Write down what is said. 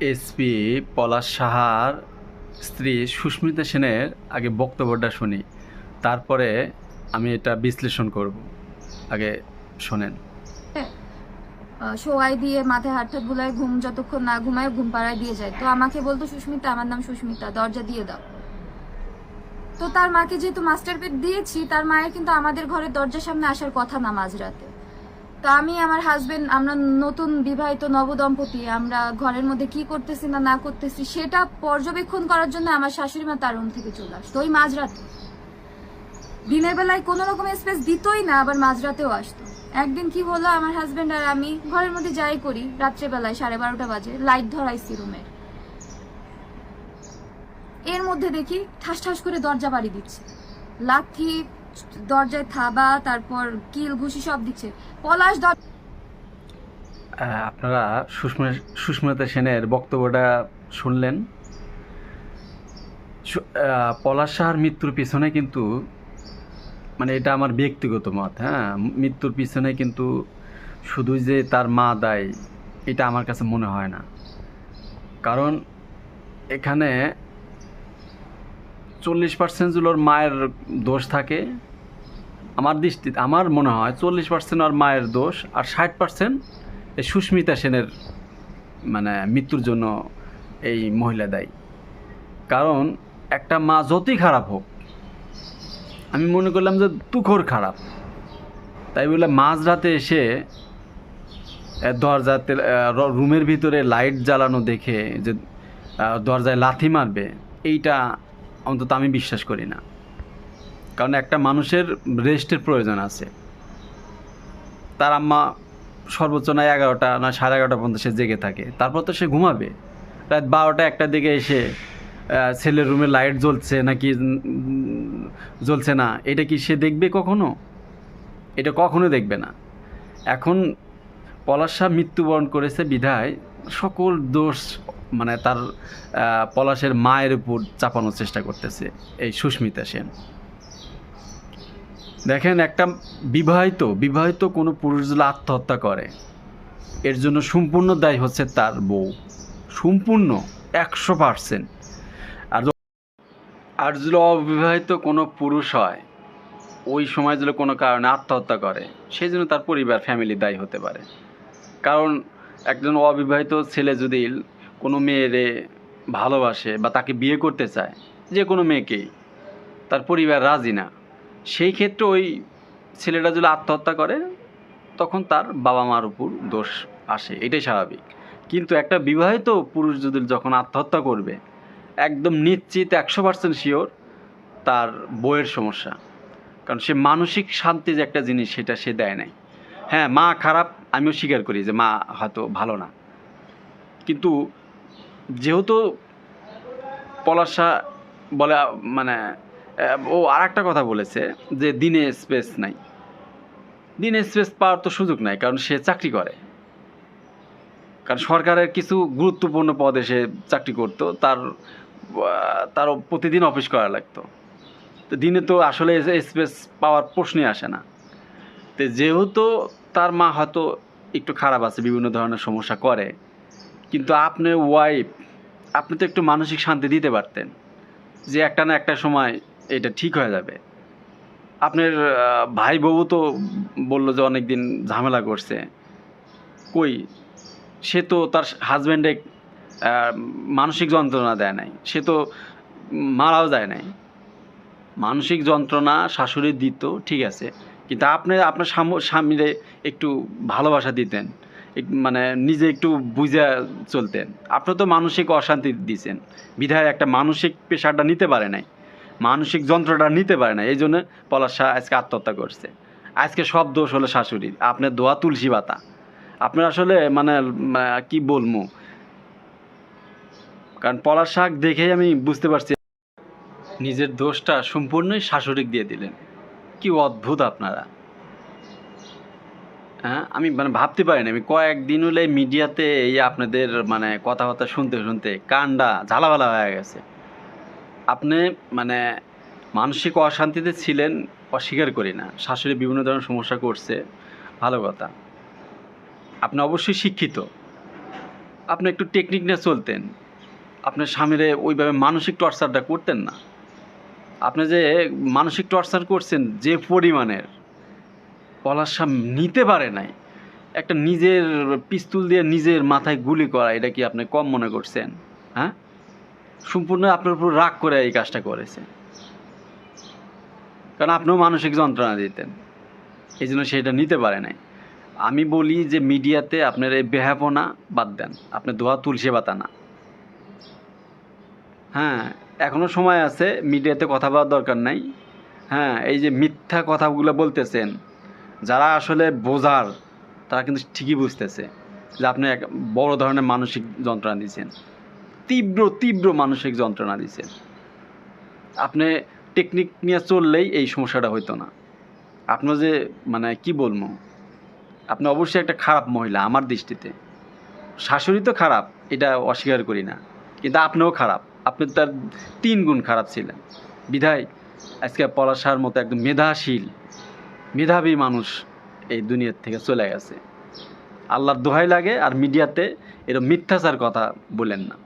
SP পলাশ সাহার স্ত্রী সুস্মিতা সেনের আগে বক্তব্যটা শুনি। তারপরে আমি এটা বিশ্লেষণ করব। আগে শোনেন। আহ, শোয়াই দিয়ে মাথায় হাত টাত বুলায় ঘুম যতক্ষণ না ঘুমায় ঘুম পাড়ায় দিয়ে যায়। তো আমাকে বলতো সুস্মিতা আমার নাম সুস্মিতা দরজা দিয়ে দাও। তো তার মাকে যেহেতু মাস্টার পেট দিয়েছি তার মায়ের কিন্তু আমাদের ঘরের দরজার সামনে আসার কথা না মাঝরাতে। তো আমি আমার হাজবেন্ড আমরা নতুন বিবাহিত নবদম্পতি, আমরা ঘরের মধ্যে কি করতেছি না না করতেছি, সেটা পর্যবেক্ষণ করার জন্য আমার শাশুড়ি মা তার রুম থেকে চলে আসতো, ওই মাঝরাতে। দিনের বেলায় কোনো রকম স্পেস দিতই না, আবার মাঝরাতেও আসতো। একদিন কি হলো, আমার হাজবেন্ড আর আমি ঘরের মধ্যে যাই করি, রাত্রেবেলায় সাড়ে বারোটা বাজে লাইট ধরাইছি রুমের এর মধ্যে দেখি ঠাস ঠাস করে দরজা বাড়ি দিচ্ছে। লাথি দরজায় থাবা, তারপর কিল, ঘুষি সব দিচ্ছে। পলাশ দর আপনারা সুস্মিতা সুস্মিতা সেনের বক্তব্যটা শুনলেন। পলাশ সাহার মৃত্যুর পিছনে কিন্তু মানে এটা আমার ব্যক্তিগত মত হ্যাঁ? মৃত্যুর পিছনে কিন্তু শুধু যে তার মা দায়, এটা আমার কাছে মনে হয় না। কারণ এখানে চল্লিশ পার্সেন্টগুলোর মায়ের দোষ থাকে আমার দৃষ্টিতে, আমার মনে হয় চল্লিশ পার্সেন্ট আর মায়ের দোষ আর ষাট পার্সেন্ট এই সুস্মিতা সেনের মানে মৃত্যুর জন্য এই মহিলা দায়ী। কারণ একটা মা যতই খারাপ হোক, আমি মনে করলাম যে তুখোর খারাপ। তাই বলে মাঝরাতে এসে দরজাতে রুমের ভিতরে লাইট জ্বালানো দেখে যে দরজায় লাথি মারবে, এইটা অন্তত আমি বিশ্বাস করি না। কারণ একটা মানুষের রেস্টের প্রয়োজন আছে। তার আম্মা সর্বোচ্চ নয় এগারোটা, না সাড়ে এগারোটা পর্যন্ত সে জেগে থাকে। তারপর তো সে ঘুমাবে। রাত বারোটা একটার দিকে এসে ছেলের রুমে লাইট জ্বলছে নাকি জ্বলছে না, এটা কি সে দেখবে কখনো? এটা কখনো দেখবে না। এখন পলাশ মৃত্যুবরণ করেছে বিধায় সকল দোষ মানে তার পলাশের মায়ের উপর চাপানোর চেষ্টা করতেছে এই সুস্মিতা সেন। দেখেন, একটা বিবাহিত বিবাহিত কোনো পুরুষ যদি আত্মহত্যা করে, এর জন্য সম্পূর্ণ দায়ী হচ্ছে তার বউ। সম্পূর্ণ, একশো পার্সেন্ট। আর আর যদি অবিবাহিত কোনো পুরুষ হয়, ওই সময় যদি কোনো কারণে আত্মহত্যা করে সেই জন্য তার পরিবার ফ্যামিলি দায়ী হতে পারে। কারণ, একজন অবিবাহিত ছেলে যদি কোনো মেয়েরে ভালোবাসে বা তাকে বিয়ে করতে চায়, যে কোনো মেয়েকেই, তার পরিবার রাজি না। সেই ক্ষেত্রে ওই ছেলেটা যদি আত্মহত্যা করে, তখন তার বাবা মার উপর দোষ আসে, এটাই স্বাভাবিক। কিন্তু একটা বিবাহিত পুরুষ যদি যখন আত্মহত্যা করবে, একদম নিশ্চিত একশো পার্সেন্ট শিওর তার বইয়ের সমস্যা। কারণ সে মানসিক শান্তি যে একটা জিনিস, সেটা সে দেয় নাই। হ্যাঁ মা খারাপ, আমিও স্বীকার করি যে মা হয়তো ভালো না। কিন্তু যেহেতু পলাশা বলে মানে ও আর একটা কথা বলেছে যে দিনে স্পেস নাই। দিনে স্পেস পাওয়ার তো সুযোগ নাই, কারণ সে চাকরি করে। কারণ সরকারের কিছু গুরুত্বপূর্ণ পদে সে চাকরি করতো, তার তার প্রতিদিন অফিস করা লাগতো। তো দিনে তো আসলে স্পেস পাওয়ার প্রশ্নই আসে না। তো যেহেতু তার মা হয়তো একটু খারাপ আছে, বিভিন্ন ধরনের সমস্যা করে, কিন্তু আপনার ওয়াইফ আপনি তো একটু মানসিক শান্তি দিতে পারতেন যে একটা না একটা সময় এটা ঠিক হয়ে যাবে। আপনার ভাই বউ তো বলল যে অনেক দিন ঝামেলা করছে। কই? সে তো তার হাজব্যান্ডে মানসিক যন্ত্রণা দেয় নাই। সে তো মারাও যায় নাই। মানসিক যন্ত্রণা শাশুড়ি দিত, ঠিক আছে। কিন্তু আপনি, আপনার স্বাম- স্বামীরে একটু ভালোবাসা দিতেন। মানে নিজে একটু বুঝে চলতেন। আপনি তো মানসিক অশান্তি দিয়েছেন বিধায় একটা মানসিক পেশাটা নিতে পারে নাই। মানসিক যন্ত্রটা নিতে পারে না এই জন্য পলাশ শাহ আজকে আত্মহত্যা করছে। আজকে সব দোষ হলো শাশুড়ির আপনার দোয়া তুলসী পাতা। আপনার আসলে মানে কি বলব? কারণ পলাশ শাক দেখেই আমি বুঝতে পারছি, নিজের দোষটা সম্পূর্ণই শাশুড়িক দিয়ে দিলেন। কি অদ্ভুত আপনারা। হ্যাঁ আমি মানে ভাবতে পারিনি, আমি কয়েকদিন হলে মিডিয়াতে এই আপনাদের মানে কথাবার্তা শুনতে শুনতে কান্ডা ঝালাভালা হয়ে গেছে। আপনি মানে মানসিক অশান্তিতে ছিলেন, অস্বীকার করি না। শাশুড়ি বিভিন্ন ধরনের সমস্যা করছে। ভালো কথা। আপনি অবশ্যই শিক্ষিত। আপনি একটু টেকনিক নিয়ে চলতেন। আপনার স্বামীরে ওইভাবে মানসিক টর্চারটা করতেন না। আপনি যে মানসিক টর্চার করছেন, যে পরিমাণের পলাশ নিতে পারে নাই। একটা নিজের পিস্তল দিয়ে নিজের মাথায় গুলি করা, এটা কি আপনি কম মনে করছেন? হ্যাঁ? সম্পূর্ণ আপনার উপর রাগ করে এই কাজটা করেছে। কারণ আপনিও মানসিক যন্ত্রণা দিতেন। এই জন্য সেটা নিতে পারে নাই। আমি বলি যে মিডিয়াতে আপনার এই বেহাপনা বাদ দেন। আপনি দোয়া তুলসী পাতা না। হ্যাঁ এখনও সময় আছে, মিডিয়াতে কথা বলার দরকার নাই। হ্যাঁ এই যে মিথ্যা কথাগুলো বলতেছেন, যারা আসলে বোঝার, তারা কিন্তু ঠিকই বুঝতেছে যে আপনি এক বড় ধরনের মানসিক যন্ত্রণা দিচ্ছেন। তীব্র তীব্র মানসিক যন্ত্রণা দিচ্ছেন আপনি টেকনিক নিয়ে চললেই এই সমস্যাটা হইতো না। আপনার যে মানে কি বলব? আপনি অবশ্যই একটা খারাপ মহিলা আমার দৃষ্টিতে। শাশুড়ি তো খারাপ, এটা অস্বীকার করি না। কিন্তু আপনিও খারাপ, আপনি তার তিন গুণ খারাপ ছিলেন। বিধায় আজকে পলাশার মতো একদম মেধাশীল, মেধাবী মানুষ এই দুনিয়ার থেকে চলে গেছে। আল্লাহর দোহাই লাগে আর মিডিয়াতে এরকম মিথ্যাচার কথা বলেন না।